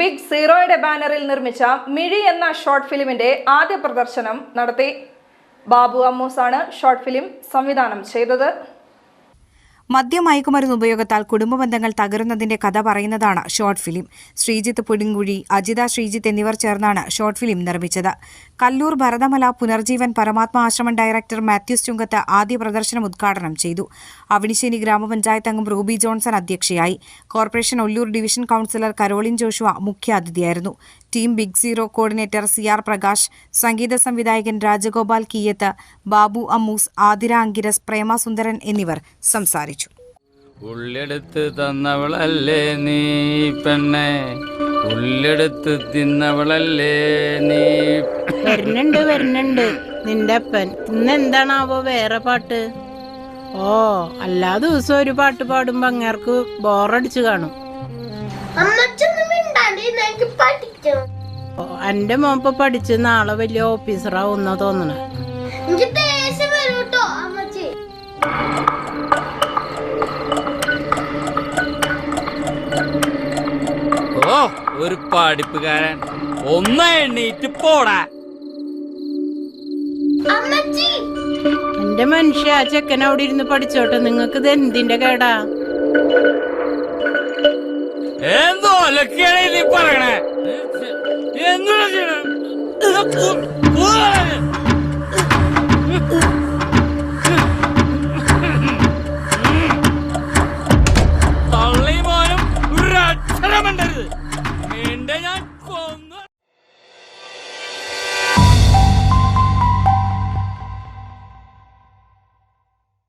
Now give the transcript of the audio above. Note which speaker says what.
Speaker 1: Big സീറോയുടെ ബാനറിൽ നിർമ്മിച്ച മിഴി എന്ന ഷോർട്ട് ഫിലിമിന്റെ ആദ്യ പ്രദർശനം നടത്തി. ബാബു അമ്മൂസാണ് ഷോർട്ട് ഫിലിം സംവിധാനം ചെയ്തത്.
Speaker 2: മദ്യമയക്കുമരുന്ന് ഉപയോഗത്താൽ കുടുംബ ബന്ധങ്ങൾ തകരുന്നതിന്റെ കഥ പറയുന്നതാണ് ഷോർട്ട് ഫിലിം. ശ്രീജിത്ത് പുടിങ്കുഴി അജിത ശ്രീജിത്ത് എന്നിവർ ചേർന്നാണ് ഷോർട്ട് ഫിലിം നിർമ്മിച്ചത്. കല്ലൂർ ഭരതമല പുനർജീവൻ പരമാത്മ ആശ്രമം ഡയറക്ടർ മാത്യൂസ് ചുങ്കത്ത് ആദ്യ പ്രദർശനം ഉദ്ഘാടനം ചെയ്തു. അവിനിശ്ശേരി ഗ്രാമപഞ്ചായത്ത് അംഗം റൂബി ജോൺസൺ അധ്യക്ഷയായി. Corporation Ollur division councillor Caroline Joshua മുഖ്യാതിഥിയായിരുന്നു. Team big zero coordinator C R Prakash സംഗീത സംവിധായകൻ രാജഗോപാൽ കീയത്ത് ബാബു അമ്മൂസ് ആതിര അങ്കിരസ് പ്രേമ സുന്ദരൻ എന്നിവർ സംസാരിച്ചു.
Speaker 3: ഉള്ളെടുത്ത് തന്നവളല്ലേ നീ പെണ്ണെ? ഉള്ളെടുത്ത് തിന്നവളല്ലേ നീ
Speaker 4: വരുന്നുണ്ട് വരുന്നുണ്ട്. നിന്റെ അപ്പൻ ഇന്ന് എന്താണാവോ വേറെ പാട്ട്? ഓ എല്ലാ ദിവസവും ഒരു പാട്ട് പാടുമ്പോ അങ്ങേർക്ക് ബോറടിച്ചു കാണും.
Speaker 5: മിണ്ടാണ്ടിരുന്ന് എനിക്ക് പഠിക്കണം
Speaker 4: എന്റെ മോൻ ഇപ്പൊ പഠിച്ച് നാളെ വലിയ ഓഫീസറാവുന്ന തോന്നണേ.
Speaker 5: എനിക്ക് അമ്മച്ചി.
Speaker 3: ഓ ഒരു പഠിപ്പുകാരൻ. ഒന്ന് എണ്ണീറ്റ് പോടാ.
Speaker 5: അമ്മച്ചി.
Speaker 4: എന്റെ മനുഷ്യ ആ ചെക്കൻ അവിടെ ഇരുന്ന് പഠിച്ചോട്ടെ നിങ്ങൾക്ക് ഇത് എന്തിന്റെ കേടാ?
Speaker 3: എന്തൊക്കെയാണ് നീ പറയണേ. എന്നുള്ള ചെയ്യണം? തള്ളി മോനും ഒരു ഞാൻ.